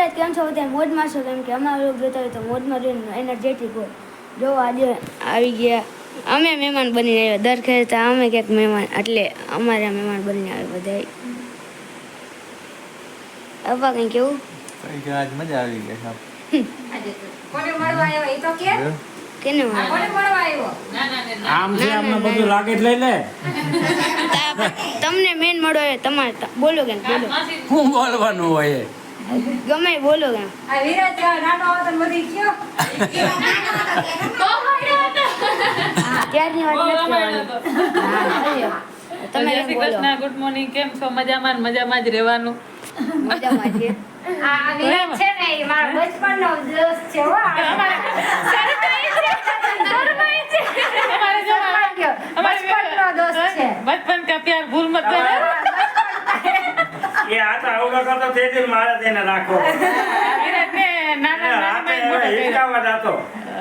ગુજરાત કેમ છો બધા મોજમાં છો કેમ કે અમારા લોકો જોતા હોય તો મોજમાં રહીને એનર્જેટિક હોય. જો આજે આવી ગયા. અમે મહેમાન બનીને આવ્યા. દર ખેરતા અમે ક્યાંક મહેમાન એટલે અમારા મહેમાન બનીને આવ્યા બધા અપા કંઈ કેવું? કે આજ મજા આવી ગઈ સાહેબ કોને મળવા આવ્યો? એ તો કે? કેને આ કોને મળવા આવ્યો? આમ છે અમને બધું લાગે જ લઈ લે. તમને મેન મળો એ તમારે બોલો કેમ બોલો. હું બોલવાનું હોય? ગમે બોલો કેમ આ વિરાજ જેવા નાનો હતો બધી કયો ત્યારની વાત નથી કરવાની. હા, હાલ્યો. તમે શ્રી કૃષ્ણ ગુડ મોર્નિંગ કેમ છો? મજામાં મજામાં જ રહેવાનું? મજામાં આ છે ને એ મારો બચપનનો દોસ્ત છે હો. અમારે જો શરમાઈ ગયો. બચપનનો દોસ્ત છે બચપન કા પ્યાર ભૂલ મત જાના એ આ કરતો તે દિન મારે તેને રાખો. હિસકાવા જાતો.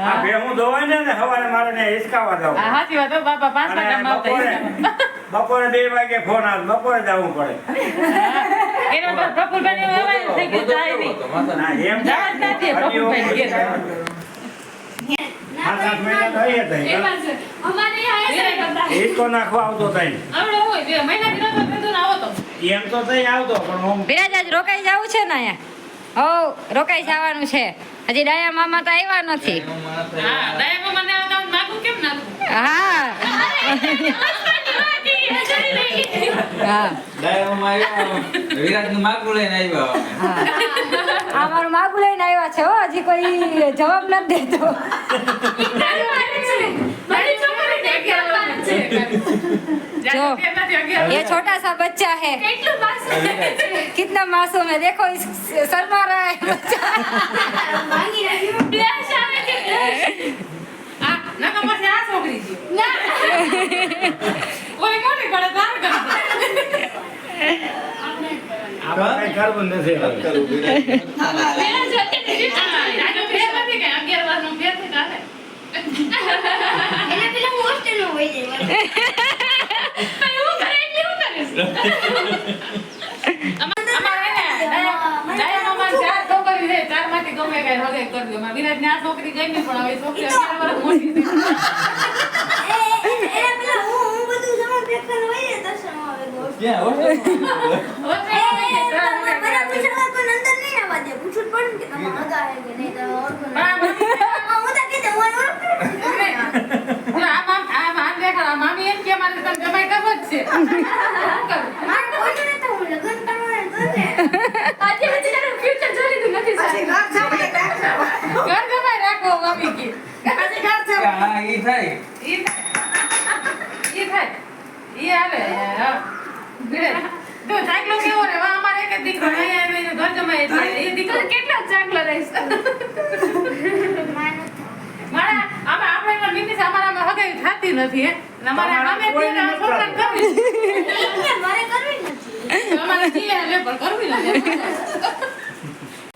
આ ભેહું ધોવાય ને ને સવારે મારે ને હિસકાવા જાવ. સાચી વાત બાપા પાંચ બપોરે બપોરે બે વાગે ફોન આવે બપોરે જવું પડે. નાખવા આવતો તઈ એમ તો થઈ આવતો પણ હું બિરાજ આજ રોકાઈ જવું છે ને અહીંયા? હો રોકાઈ જવાનું છે. હજી ડાયા મામા તો આવ્યા નથી. હા દયામાં મને આવતા નાખું કેમ નાખું? હા. હા. વિરાટનું માગું લઈને આવ્યા હા. આ મારું માગું લઈને આવ્યા છે હો. હજી કોઈ જવાબ નથી દેતો. જો ये छोटा सा बच्चा है कितना मासूम है देखो इस शर्मा रहा है बच्चा આ નકા પછી આ છોકરી છે ઓય મોટી પડે તાર કરે આપણે કઈ કરવું નથી હવે. આજે ફેર નથી કે અગિયાર વારનો ફેર થઈ ચાલે એને પેલા હું હોસ્ટેલમાં વહી જઈ એવું કરે એટલે એવું કરીશ અમા- અમારે હે ને દયા- પૂછવા પડે કે તમે હગા હે કે તમે ઓળખો ને. હા, હું તો કીધું, હું એને ઓળખું નથી. આ મામ- આ મામ દેખાડ, આ મામી એમ કે મારે તને જમાઈ કરવો જ ઈ થાય. ઈ ઈ. તો ચાકલો કેવો રે અમારે એક દીકરો અહીંયા આવીને એ દીકરો કેટલા ચાકલો રહીશ મારા આમાં આપણે પણ મિનિસ અમારામાં હગાઈ થતી નથી હે. અને અમારે આમે કોઈને દીકરા નથી છોકરાને કરવી મારે કરવી નથી. અમારે જીએ લે પણ કરવી નથી.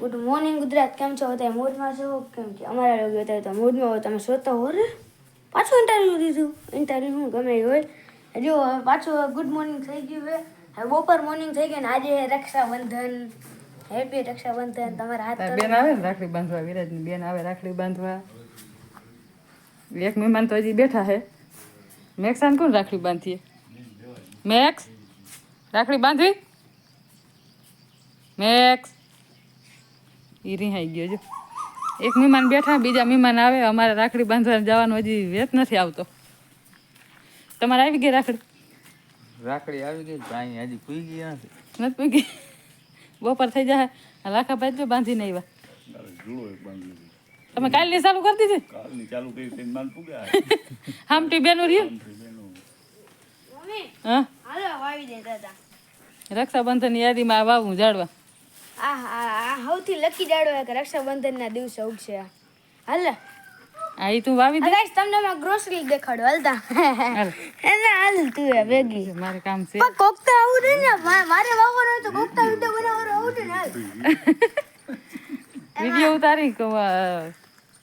ગુડ મોર્નિંગ ગુજરાત કેમ છો? બધા મૂડમાં છો? કેમ કે અમારા લોકો અત્યારે તો મૂડમાં હોય તમે સોતા હો રે પાછું ઇન્ટરવ્યૂ દીધું. ઇન્ટરવ્યૂ શું ગમે હોય. જો હવે પાછું ગુડ મોર્નિંગ થઈ ગયું હવે હવે બપોર મોર્નિંગ થઈ ગઈ ને આજે રક્ષાબંધન. હેપી રક્ષાબંધન. તમારા હાથ બેન આવે ને રાખડી બાંધવા? વિરાજની બેન આવે રાખડી બાંધવા? એક મહેમાન તો હજી બેઠા હે. મેક્સાન કોણ રાખડી બાંધીએ મેક્સ? રાખડી બાંધવી? મેક્સ? એ રિહાઈ ગયો જો. એક મહેમાન બેઠા બીજા મહેમાન આવે અમારે રાખડી બાંધવા જવાનું હજી વેત નથી આવતો. તમારે આવી ગઈ રાખડી? રાખડી આવી ગઈ ભાઈ હજી પૂઈ ગઈ નથી. નથી પૂગી બપોર થઈ જાય લાખા ભાઈ તો બાંધીને આવ્યા. તમે કાલની ચાલુ કરી દીધી? કાલની ચાલુ કરી તેને માલ પૂગ્યા હામટી બેનું રહ્યું? મમ્મી હા? હાલો વાવી દે દાદા. રક્ષાબંધન યાદીમાં વાવું જાડવા આ આ આ સૌથી લકી દાડો કે રક્ષાબંધનના દિવસે ઉગશે. હાલ. આ ઈ તું વાવી દે. ગાઈસ તમને માં ગ્રોસરી દેખાડો. હાલતા હાલ. એને હાલ તું એ ભેગી. મારે કામ છે. પણ કોકતા આવું ને ને મારે વાવવાનો હોય તો કોકતા વિડિયો બનાવવાનો આવું ને હાલ. વીડિયો ઉતારી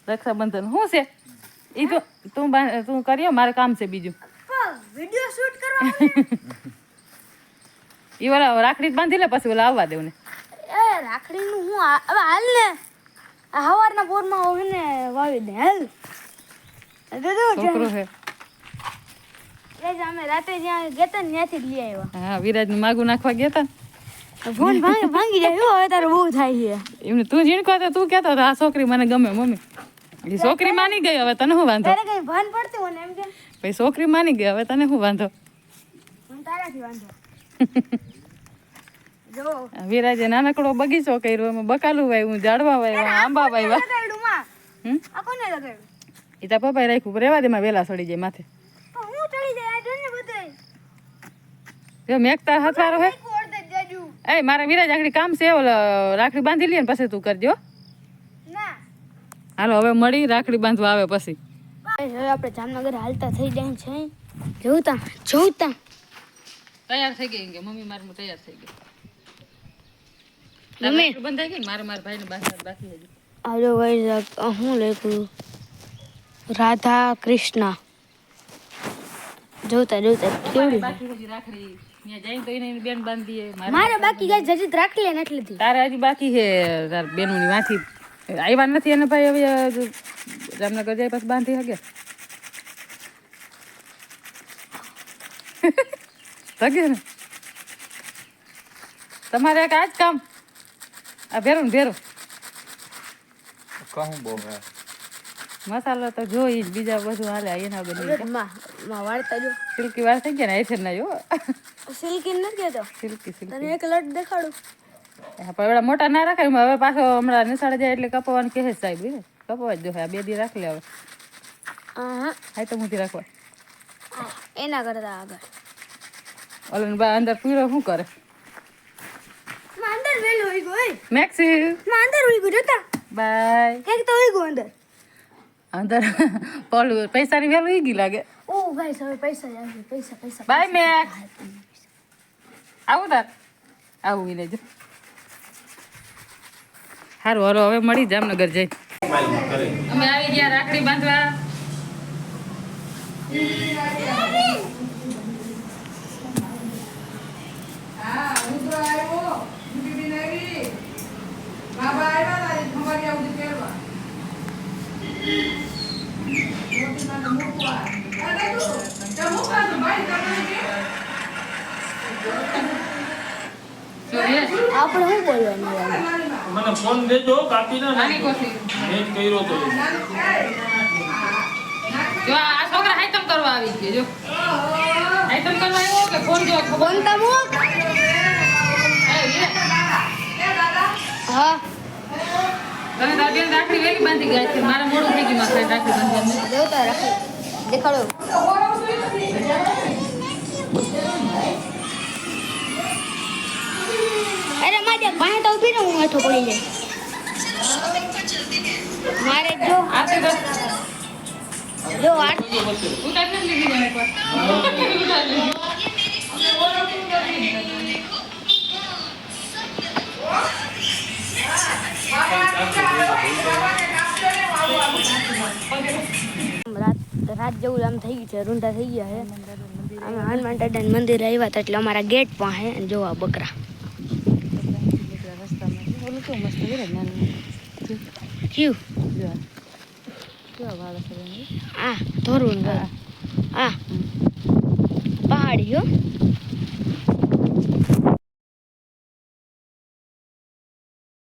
રક્ષાબંધન. શું છે? એ તો તું તું કર્યો મારે કામ છે બીજું. વીડિયો શૂટ કરવા ઈ ઓલા રાખડી બાંધી લે પછી ઓલા આવવા દેવ ને એ રાખડીનું હું હવે હાલ ને. આ હવારના પોરમાં હોય ને વાવી દે હાલ. છોકરો છે. અમે રાતે જ્યાં ગયા તા ને ત્યાંથી જ લઈ આવ્યા. હા વિરાજનું માગું નાખવા ગયા તા ને ફોન ભાંગી જાય. હવે તારે બહુ થાય છે. એમને તું ઝીણકો તો તું કહેતો હતો આ છોકરી મને ગમે મમ્મી. એ છોકરી માની ગઈ હવે તને શું વાંધો? તારે કઈ ભાન પડતું હોય એમ કે પછી છોકરી માની ગઈ હવે તને શું વાંધો? હું તારાથી વાંધો. વિરાજે નાનકડો બગીચો કર્યો એમાં બકાલું વાવ્યું ઝાડવા વાવ્યા આંબા વાવ્યા આ કોને લગાડ્યું? એ તાર પપ્પાએ રાખ્યું રેવા દેમાં વેલા સડી જાય માથે. તો હું ચડી જાય આ જો મેઘતા હથવારો હે એ મારા વિરાજ આગળ કામ છે રાખડી બાંધી લે ને પછી તું કરજો હાલો હવે મળી રાખડી બાંધવા આવે પછી. હવે આપણે જામનગર હાલતા થઈ જાય છે જોતા જોતા તૈયાર થઈ ગઈ કે મમ્મી મારું તૈયાર થઈ ગઈ. મમ્મી. બંધાઈ ગઈ મારા મારા ભાઈને બાકી હજી. આજો ભાઈ હું લખ્યું રાધા કૃષ્ણ જોતા જોતા કેવડી? રાખડી ત્યાં જઈને તો એને એની બેન બાંધીએ મારે મારે બાકી ગાય જજીત રાખી લે નથી લીધી તારે હજી બાકી છે તાર બેનોની વાંથી. આવ્યા નથી અને ભાઈ હવે જામનગર જાય પછી બાંધી શકે સગે ને? તમારે એક આ કામ. આ ભેરું ને ભેરું. કહું બહુ મસાલા તો જોઈ જ બીજા બધું હાલે એના બધું માં માં વાળતા જો. સિલ્કી વાર થઈ ગયા ને આઈથર ના જો. સિલ્કી નથી કહેતો? સિલ્કી સિલ્કી તને એક લટ દેખાડું. પણ એવડા મોટા ના રાખાય હવે પાછો હમણાં નિશાળે જાય એટલે કપવાનું કહે સાહેબ કપવા જ આ બે દી રાખી લે હવે. હા હાય તો મૂકી રાખવા. એના કરતા આગળ. ઓલો બા અંદર પીળો શું કરે? અંદર વેલું હોઈ ગયો મેક્સી માં અંદર હોઈ ગયો જોતા. બાય એક તો હોય ગયો અંદર. અંદર પોલું પૈસાની વેલું હોય ગઈ લાગે. ઓ ગાઈસ હવે પૈસા જાય પૈસા પૈસા. બાય મેક્સ આવું તાર. આવું લેજો. સારું હાલો હવે મળી જામનગર જઈ અમે આવી ગયા રાખડી બાંધવા. આપણે શું બોલવાનું? મને ફોન દેજો કાપીને નાની કોથળી મેં જ કર્યો તો. જો આ આ છોકરા હાઈતમ કરવા આવી ગયા જો. હાઈતમ કરવા આવ્યો કે ફોન જો ફોન હા. તમે તારી રાખડી વેલી બાંધી ગયા છે. મારા મોડું થઈ ગયું મારે રાખડી બાંધવાનું. દેખાડો. પાસે તો ઊભી હું માથો પડી જાય મારે જો. જો ને. રાત રાત જેવું આમ થઈ ગયું છે રૂંઢા થઈ ગયા છે અમે હનુમાન દાદાના મંદિર આવ્યા હતા એટલે અમારા ગેટ પાસે અને જોવા બકરા કેવું મસ્ત નાનું. કયું. કેવા વાળ છે? આ ધોરું આ પહાડી હો